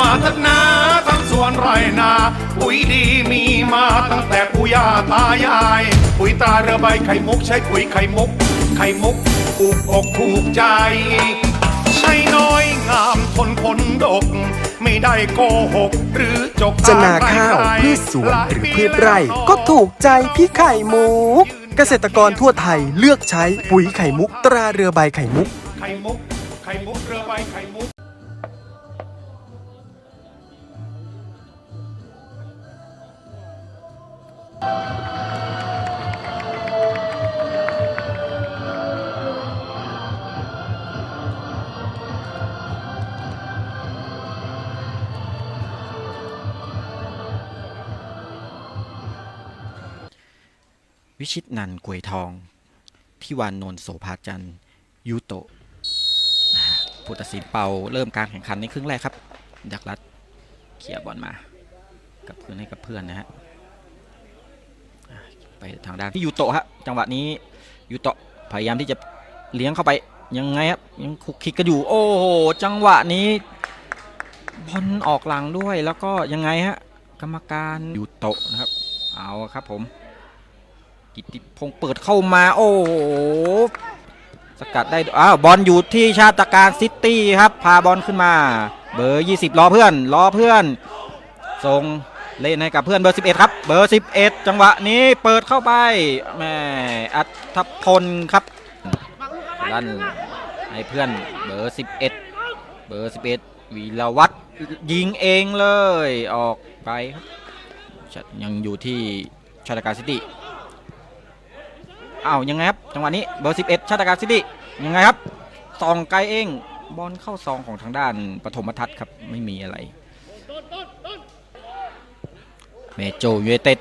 มาทัดนาทั้งสวนไรนา ปุ๋ยดีมีมาตั้งแต่ปู่ย่าตายาย ปุ๋ยตาเรือใบไข่มุกใช้ปุ๋ยไข่มุก ไข่มุกถูกอกถูกใจ ใช้น้อยงามทนผลดก ไม่ได้โกหก หรือจกจะนาข้าวพืชสวนหรือพืชไร่ ก็ถูกใจพี่ไข่มุก เกษตรกรทั่วไทยเลือกใช้ปุ๋ยไข่มุกตราเรือใบไข่มุกไข่มุกไข่มุกเรือใบไข่มุก วิชิตนันกวยทองพี่วานนนท์โสภาจันยูโตะผู้ตัดสินเป่าเริ่มการแข่งขันในครึ่งแรกครับ ดักรัดเคลียบอลมา กับเพื่อนให้กับเพื่อนนะฮะ ทางด้านที่ยูโตะฮะจังหวะนี้ยูโตะพยายามที่จะเลี้ยงเข้าไปยังไงครับยังคุกคิกกันอยู่ โอ้โหจังหวะนี้บอลออกหลังด้วยแล้วก็ยังไงฮะกรรมการยูโตะนะครับ เอาครับผม กิติพงเปิดเข้ามา โอ้โหสกัดได้อ้าวบอลอยู่ที่ชาติการซิตี้ครับ พาบอลขึ้นมา เบอร์ 20รอเพื่อนรอเพื่อนส่ง เล่นให้กับเพื่อนเบอร์ 11 ครับ เบอร์ 11 จังหวะนี้เปิดเข้าไปแม่อัธพลครับลั่นให้เพื่อนเบอร์ 11 เบอร์ 11วีรวัตรยิงเองเลยออกไปครับยังอยู่ที่ชาติการซิตี้อ้าวยังไงครับจังหวะนี้เบอร์ 11 ชาติการซิตี้ยังไงครับซองไกลเองบอลเข้าซองของทางด้านปฐมทัศน์ครับไม่มีอะไร เมโจยูเนเต็ด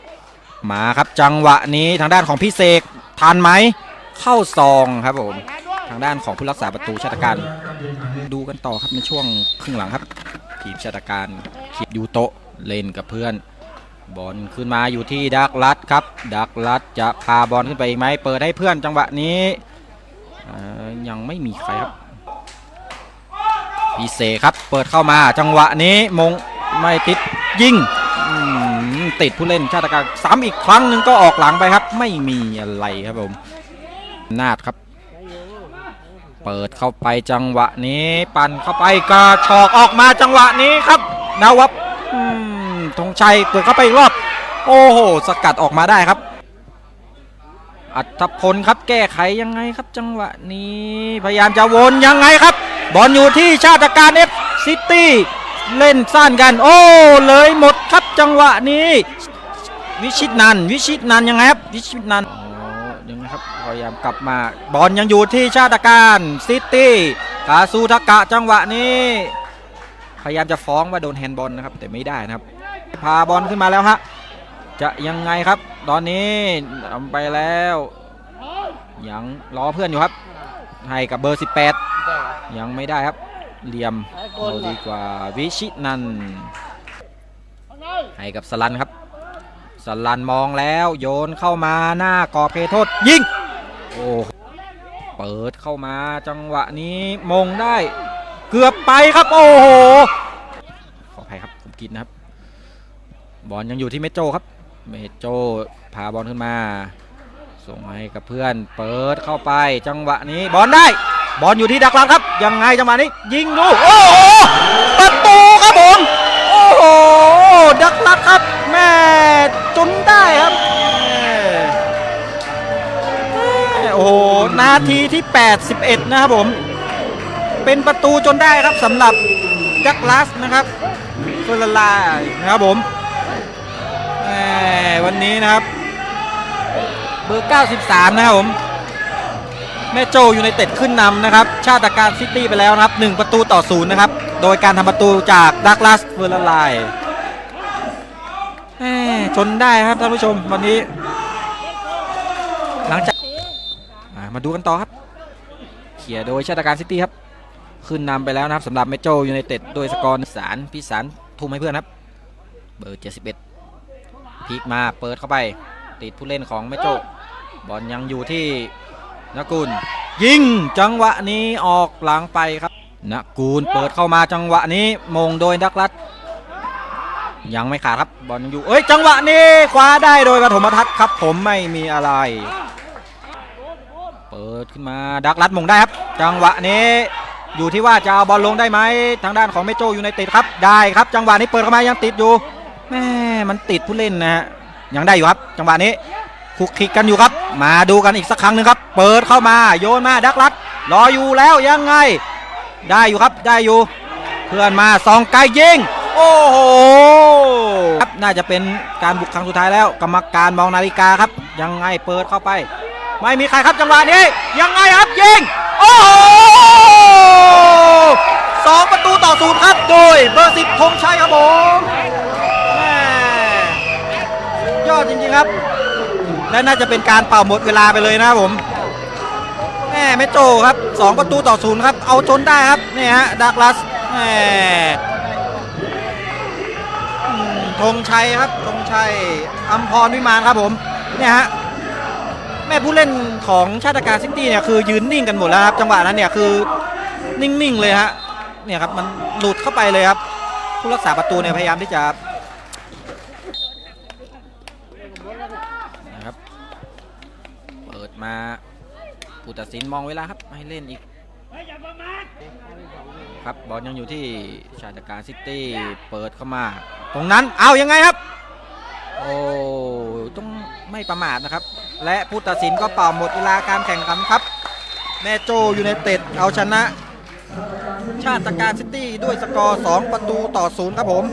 มาครับจังหวะนี้ทางด้านของพี่เสกทันไหมเข้าซองครับผมทางด้านของผู้รักษาประตูชาติการดูกันต่อครับในช่วงครึ่งหลังครับทีมชาติการขีดยูโตเล่นกับเพื่อน บอลขึ้นมาอยู่ที่ดักลัดครับ ดักลัดจะพาบอลขึ้นไปอีกไหมเปิดให้เพื่อนจังหวะนี้ยังไม่มีใครครับพีเซครับเปิดเข้ามาจังหวะนี้มงไม่ติดยิง ติดผู้เล่นชาติการซ้ำอีกครั้งหนึ่งก็ออกหลังไปครับ ไม่มีอะไรครับผมนาดครับ เปิดเข้าไปจังหวะนี้ ปั่นเข้าไปกระชอกออกมาจังหวะนี้ครับนาวับธงชัยเปิดเข้าไปอีกรอบ โอ้โห สกัดออกมาได้ครับ อัธพลครับแก้ไขยังไงครับ จังหวะนี้ พยายามจะวนยังไงครับ บอลอยู่ที่ชาติการเอฟซิตี้ เล่นสั้นกัน โอ้เลยหมดครับจังหวะนี้ วิชิตนันวิชิตนันยังไงครับวิชิตนันอ๋อยังไงครับพยายามกลับมาบอลยังอยู่ที่ชาติการซิตี้คาซูทากะจังหวะนี้ พยายามจะฟ้องว่าโดนแฮนด์บอลนะครับแต่ไม่ได้นะครับ พาบอลขึ้นมาแล้วฮะจะยังไงครับ ตอนนี้ทำไปแล้วยังรอเพื่อนอยู่ครับให้กับเบอร์ 18 ยังไม่ได้ครับ เหลี่ยมเอาดีกว่าวิชินันให้กับสลันครับสลันมองแล้วโยนเข้ามาหน้ากรอบเขตโทษยิงโอ้เปิดเข้ามาจังหวะนี้มงได้เกือบไปครับโอ้โหขออภัยครับผมกินนะครับบอลยังอยู่ที่เมโจครับ เมโจพาบอลขึ้นมา ส่งให้กับเพื่อนเปิดเข้าไปจังหวะนี้บอลได้ บอลอยู่ที่ดักหลังครับ ยังไงจังหวะนี้ ยิงดูโอ้โหประตูครับผมโอ้โหดักหลักครับ แม่จนได้ครับโอ้โหนาทีที่ 81 นะครับผม เป็นประตูจนได้ครับสำหรับดักลัสนะครับเฟอร์ลานะครับผมแหมวันนี้นะครับ เบอร์ 93 นะครับผม แม่โจอยู่ในเต็ดขึ้นนำนะครับ ชาติการซิตี้ไปแล้วนะครับ 1 ประตูต่อศูนย์นะครับ โดยการทำประตูจากดักลัสเฟอร์ลาแหมจนได้ครับท่านผู้ชมวันนี้ หลังจากมาดูกันต่อครับ เขี่ยโดยชาติการซิตี้ครับ ขึ้นนำไปแล้วนะครับสำหรับเมโจยูไนเต็ดโดยสกอร์สารพิสารทุ่มให้เพื่อนครับ เบอร์ 71พลิกมาเปิดเข้าไป ติดผู้เล่นของเมโจบอลยังอยู่ที่ นกุลยิงจังหวะนี้ออกหลังไปครับนกูลเปิดเข้ามาจังหวะนี้มงโดยดักลัด ยังไม่ขาดครับบอลยังอยู่เอ้ยจังหวะนี้คว้าได้โดยปฐมทัศน์ครับ ผมไม่มีอะไร เปิดขึ้นมาดักลัดมงได้ครับ จังหวะนี้อยู่ที่ว่าจะเอาบอลลงได้ไหมทางด้านของเมโจอยู่ในติดครับ ได้ครับจังหวะนี้เปิดเข้ามายังติดอยู่แม่มันติดผู้เล่นนะฮะยังได้อยู่ครับ จังหวะนี้ คุกคิกกันอยู่ครับ มาดูกันอีกสักครั้งหนึ่งครับ เปิดเข้ามาโยนมาดักลัด รออยู่แล้วยังไง ได้อยู่ครับได้อยู่ เพื่อนมาสองไกลยิงโอ้โหครับน่าจะเป็นการบุกครั้งสุดท้ายแล้ว กรรมการมองนาฬิกาครับ ยังไงเปิดเข้าไป ไม่มีใครครับจังหวะนี้ ยังไงครับยิงโอ้โหสองประตูต่อศูนย์ครับ โดยเบอร์สิบธงชัยครับผม และน่าจะเป็นการเป่าหมดเวลาไปเลยนะครับผมแม่เมโจครับ2ประตูต่อศูนย์ครับ เอาจนได้ครับนี่ฮะดักลัสแม่อืมธงชัยครับธงชัยอัมพรวิมานครับผมเนี่ยฮะแม่ผู้เล่นของชาติการซิตี้เนี่ยคือยืนนิ่งกันหมดแล้วครับจังหวะนั้นเนี่ยคือนิ่งๆเลยฮะเนี่ยครับมันหลุดเข้าไปเลยครับผู้รักษาประตูเนี่ยพยายามที่จะ มาผู้ตัดสินมองเวลาครับให้เล่นอีกครับบอลยังอยู่ที่ชาติการซิตี้เปิดเข้ามา ตรงนั้นเอายังไงครับโอ้ต้องไม่ประมาทนะครับ และผู้ตัดสินก็เป่าหมดเวลาการแข่งขันครับ แม่โจยูไนเต็ดเอาชนะ ชาติการซิตี้ด้วยสกอร์ 2 ประตูต่อศูนย์ครับผม